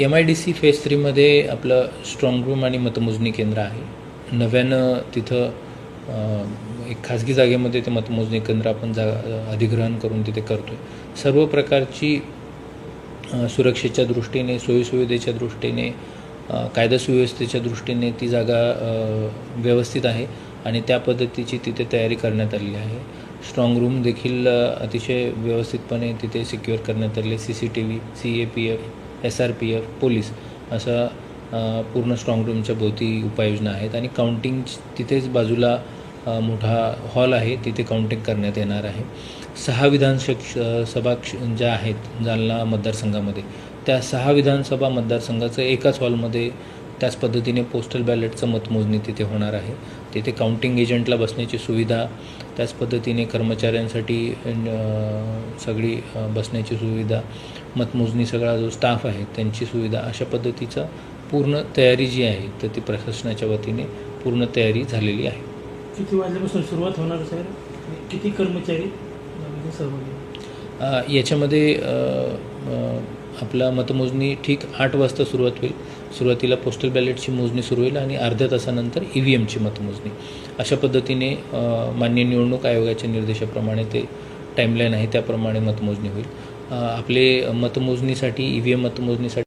M I D C phase थ्रीमध्ये आपलं strong room आणि मतमोजणी केंद्र आहे. नव्यानं तिथं एक खाजगी जागेमध्ये ते मतमोजणी केंद्र आपण जा अधिग्रहण करून तिथे करतो आहे सर्व प्रकारची सुरक्षेच्या दृष्टीने सोयीसुविधेच्या दृष्टीने कायदा सुव्यवस्थेच्या दृष्टीने ती जागा व्यवस्थित आहे आणि त्या पद्धतीची तिथे तयारी करण्यात आलेली आहे. स्ट्रॉंग रूम देखील अतिशय व्यवस्थितपणे तिथे सिक्युअर करण्यात आले C C T V C A P F S R P F police असं पूर्ण स्ट्रॉंग रूमच्या भोवती उपाययोजना आहेत आणि काउंटिंग तिथेच बाजूला मोठा हॉल आहे तिथे काउंटिंग करण्यात येणार आहे. सहा विधानशक्ष सभा क्ष ज्या आहेत जालना मतदारसंघामध्ये त्या सहा विधानसभा मतदारसंघाचं एकाच हॉलमध्ये त्याच पद्धतीने पोस्टल बॅलेटचं मतमोजणी तिथे होणार आहे. तिथे काउंटिंग एजंटला बसण्याची सुविधा त्याच पद्धतीने कर्मचाऱ्यांसाठी सगळी बसण्याची सुविधा मतमोजणी सगळा जो स्टाफ आहे त्यांची सुविधा अशा पद्धतीचा पूर्ण तयारी जी आहे तर ती प्रशासनाच्या वतीने पूर्ण तयारी झालेली आहे. किती वाजल्यापासून सुरुवात होणार सर किती कर्मचारी सहभागी याच्यामध्ये आपला मतमोजणी ठीक आठ वाजता सुरुवात होईल. सुरुवातीला पोस्टल बॅलेटची मोजणी सुरू होईल आणि अर्ध्या तासानंतर ई व्ही एमची मतमोजणी. अशा पद्धतीने मान्य निवडणूक आयोगाच्या निर्देशाप्रमाणे ते टाईमलाईन आहे त्याप्रमाणे मतमोजणी होईल. आपले मतमोजणीसाठी ई व्ही एम मतमोजणीसाठी